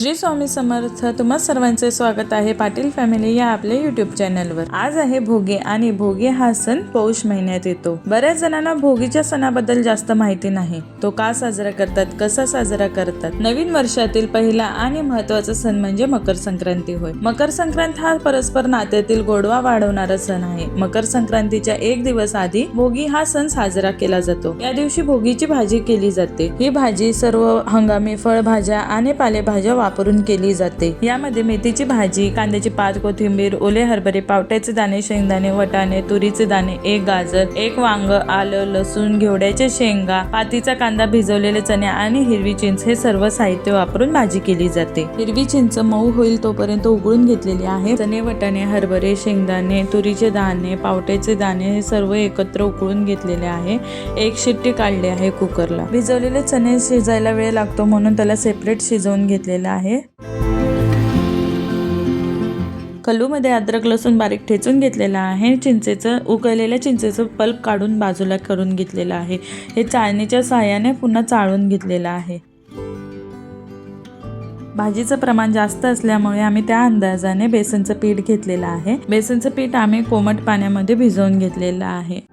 श्री स्वामी समर्थ तुम्हा सर्वांचे स्वागत आहे पाटील फॅमिली या आपल्या युट्यूब चॅनलवर आज आहे भोगी आणि भोगी हा सण पौष महिन्यात येतो. बऱ्याच जणांना भोगीच्या सणाबद्दल जास्त माहिती नाही. तो का साजरा करतात कसा साजरा करतात? नवीन वर्षातील पहिला आणि महत्त्वाचा सण म्हणजे मकर संक्रांती होय. मकर संक्रांत हा परस्पर नात्यातील गोडवा वाढवणारा सण आहे. मकर संक्रांतीच्या एक दिवस आधी भोगी हा सण साजरा केला जातो. या दिवशी भोगीची भाजी केली जाते. ही भाजी सर्व हंगामी फळभाज्या आणि पालेभाज्या वापरून केली जाते. यामध्ये मेथीची भाजी कांद्याची पात कोथिंबीर ओले हरभरे पावट्याचे दाणे शेंगदाणे वटाणे तुरीचे दाणे एक गाजर एक वांग आलं लसूण घेवड्याचे शेंगा पातीचा कांदा भिजवलेले चणे आणि हिरवी चिंच हे सर्व साहित्य वापरून भाजी केली जाते. हिरवी चिंच मऊ होईल तोपर्यंत उघडून घेतलेली आहे. चणे वटाणे हरभरे शेंगदाणे तुरीचे दाणे पावट्याचे दाणे हे सर्व एकत्र उकळून घेतलेले आहे. एक शिट्टी काढली आहे कुकरला. भिजवलेले चणे शिजायला वेळ लागतो म्हणून त्याला सेपरेट शिजवून घेतलेलं आहे. कल्लूमध्ये अद्रक लसूण बारीक ठेचून घेतलेला आहे. चिंचेचं उकळलेल्या चिंचेचं पल्प काढून बाजूला करून घेतलेलं आहे. हे चाळणीच्या सहाय्याने पुन्हा चाळून घेतलेलं आहे. भाजीचं प्रमाण जास्त असल्यामुळे आम्ही त्या अंदाजाने बेसनचं पीठ घेतलेलं आहे. बेसनचं पीठ आम्ही कोमट पाण्यामध्ये भिजवून घेतलेलं आहे.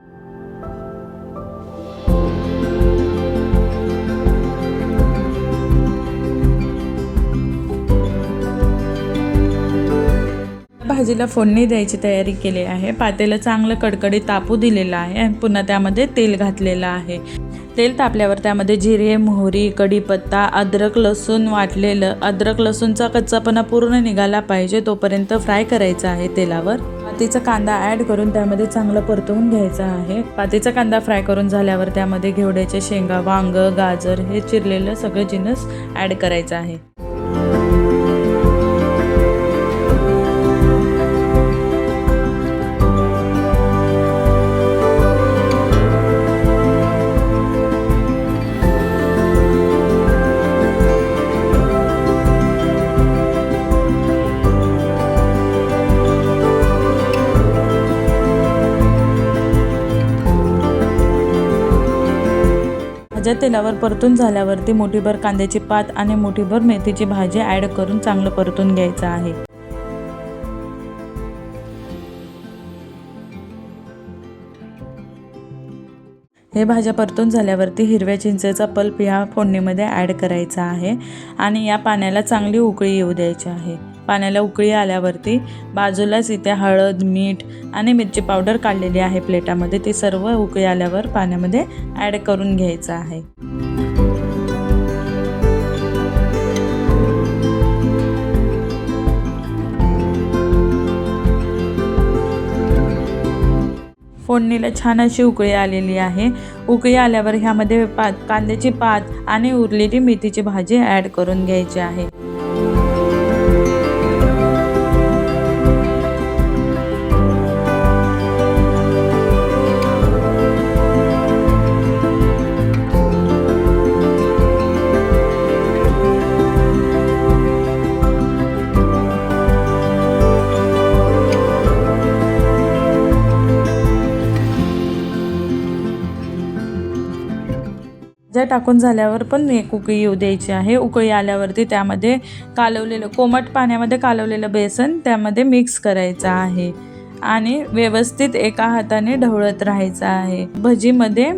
भाजीला फोडणी द्यायची तयारी केली आहे. पातेलं चांगलं कडकडीत तापू दिलेलं आहे आणि पुन्हा त्यामध्ये तेल घातलेलं आहे. तेल तापल्यावर त्यामध्ये जिरे मोहरी कढीपत्ता अद्रक लसूण वाटलेलं अद्रक लसूणचा कच्चापणा पूर्ण निघाला पाहिजे तोपर्यंत फ्राय करायचा आहे तेलावर. पातीचा कांदा ॲड करून त्यामध्ये चांगलं परतवून घ्यायचा आहे. पातीचा कांदा फ्राय करून झाल्यावर त्यामध्ये घेवड्याचे शेंगा वांग गाजर हे चिरलेलं सगळं जिनस ॲड करायचं आहे. भाज्या तेलावर परतून झाल्यावरती मोठीभर कांद्याची पात आणि मोठीभर मेथीची भाजी ॲड करून चांगलं परतून घ्यायचं आहे. हे भाज्या परतून झाल्यावरती हिरव्या चिंचेचा पल्प ह्या फोडणीमध्ये ॲड करायचा आहे आणि या पाण्याला चांगली उकळी येऊ द्यायची आहे. पाण्याला उकळी आल्यावरती बाजूलाच इथे हळद मीठ आणि मिरची पावडर काढलेली आहे प्लेटामध्ये. ती सर्व उकळी आल्यावर पाण्यामध्ये ॲड करून घ्यायचं आहे. फोडणीला छान अशी उकळी आलेली आहे. उकळी आल्यावर ह्यामध्ये पात कांद्याची पात आणि उरलेली मेथीची भाजी ॲड करून घ्यायची आहे. भाज्या टाकून झाल्यावर पण एक उकळी येऊ द्यायची आहे. उकळी आल्यावरती त्यामध्ये कालवलेलं कोमट पाण्यामध्ये कालवलेलं बेसन त्यामध्ये मिक्स करायचं आहे. आणि व्यवस्थित एका हाताने ढवळत राहायचं आहे. भजीमध्ये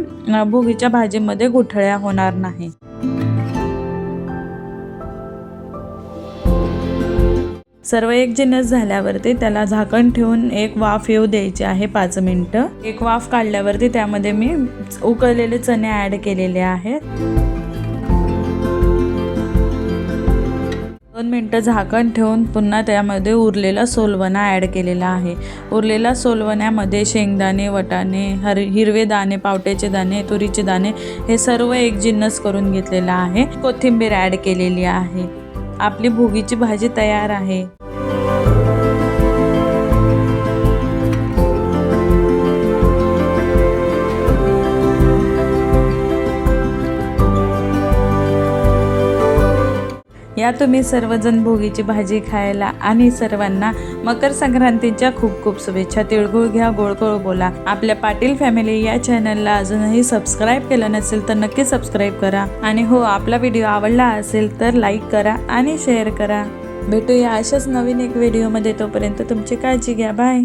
भोगीच्या भाजीमध्ये गुठळ्या होणार नाही. सर्व एक जिन्नस झाल्यावरती त्याला झाकण ठेवून एक वाफ येऊ द्यायची आहे पाच मिनटं. एक वाफ काढल्यावरती त्यामध्ये मी उकळलेले चणे ॲड केलेले आहेत. दोन मिनटं झाकण ठेवून पुन्हा त्यामध्ये उरलेला सोलवणा ॲड केलेला आहे. उरलेला सोलवण्यामध्ये शेंगदाणे वटाणे हर हिरवे दाणे पावट्याचे दाणे तुरीचे दाणे हे सर्व एक जिन्नस करून घेतलेला आहे. कोथिंबीर ॲड केलेली आहे. आपली भोगीची भाजी तयार आहे. या तुम्ही सर्वजण भोगीची भाजी खायला आणि सर्वांना मकर संक्रांतीच्या खूप खूप शुभेच्छा. तिळगुळ घ्या गोळगोळ बोला. आपल्या पाटील फॅमिली या चॅनलला अजूनही सबस्क्राईब केलं नसेल तर नक्की सबस्क्राईब करा. आणि हो आपला व्हिडिओ आवडला असेल तर लाईक करा आणि शेअर करा. भेटूया अशाच नवीन एक व्हिडिओमध्ये. तोपर्यंत तुमची काळजी घ्या. बाय.